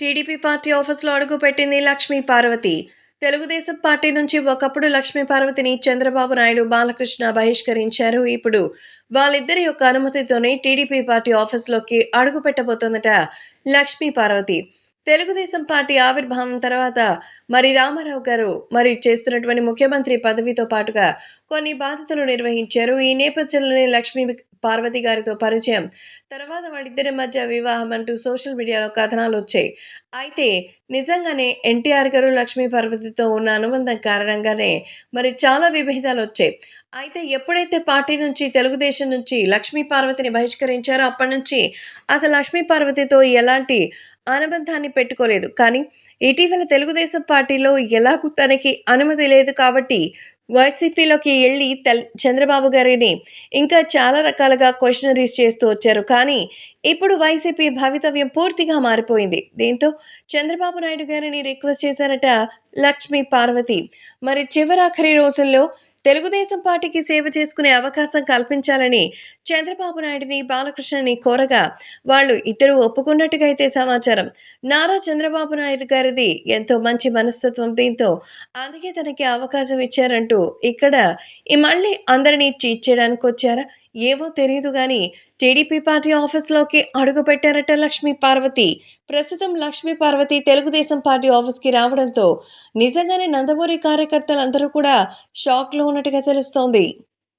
TDP party ఆఫీసులో అడుగుపెట్టింది Lakshmi Parvathi. Telugu Desam party నుంచి ఒకప్పుడు లక్ష్మీ పార్వతిని చంద్రబాబు నాయుడు బాలకృష్ణ బహిష్కరించారు. ఇప్పుడు వాళ్ళిద్దరి యొక్క అనుమతితోనే టీడీపీ పార్టీ ఆఫీసులోకి అడుగుపెట్టబోతోందట లక్ష్మీ పార్వతి. తెలుగుదేశం పార్టీ ఆవిర్భావం తర్వాత మరి రామారావు గారు మరి చేస్తున్నటువంటి ముఖ్యమంత్రి పదవితో పాటుగా కొన్ని బాధ్యతలు నిర్వహించారు. ఈ నేపథ్యంలోనే లక్ష్మీ పార్వతి గారితో పరిచయం. తర్వాత వాళ్ళిద్దరి మధ్య వివాహం అంటూ సోషల్ మీడియాలో కథనాలు వచ్చాయి. అయితే నిజంగానే ఎన్టీఆర్ గారు లక్ష్మీ పార్వతితో ఉన్న అనుబంధం కారణంగానే మరి చాలా విభేదాలు వచ్చాయి. అయితే ఎప్పుడైతే పార్టీ నుంచి తెలుగుదేశం నుంచి లక్ష్మీ పార్వతిని బహిష్కరించారో అప్పటి నుంచి అసలు లక్ష్మీ పార్వతితో ఎలాంటి అనుబంధాన్ని పెట్టుకోలేదు. కానీ ఇటీవల తెలుగుదేశం పార్టీలో ఎలాగూ తనకి అనుమతి లేదు కాబట్టి వైసీపీలోకి వెళ్ళి తెల్ చంద్రబాబు గారిని ఇంకా చాలా రకాలుగా క్వశ్చనరీస్ చేస్తూ వచ్చారు. కానీ ఇప్పుడు వైసీపీ భవితవ్యం పూర్తిగా మారిపోయింది. దీంతో చంద్రబాబు నాయుడు గారిని రిక్వెస్ట్ చేశారట లక్ష్మీ పార్వతి. మరి చివరాఖరి రోజుల్లో తెలుగుదేశం పార్టీకి సేవ చేసుకునే అవకాశం కల్పించాలని చంద్రబాబు నాయుడిని బాలకృష్ణని కోరగా వాళ్ళు ఇద్దరు ఒప్పుకున్నట్టుగా అయితే సమాచారం. నారా చంద్రబాబు నాయుడు గారిది ఎంతో మంచి మనస్తత్వం దీంతో అందుకే తనకి అవకాశం ఇచ్చారంటూ ఇక్కడ ఈ మళ్ళీ అందరినీ చీట్ చేయడానికి వచ్చారా? ఏవో తెలియదు కానీ టీడీపీ పార్టీ ఆఫీస్లోకి అడుగుపెట్టారట లక్ష్మీ పార్వతి. ప్రస్తుతం లక్ష్మీ పార్వతి తెలుగుదేశం పార్టీ ఆఫీస్కి రావడంతో నిజంగానే నందమూరి కార్యకర్తలందరూ కూడా షాక్లో ఉన్నట్టుగా తెలుస్తోంది.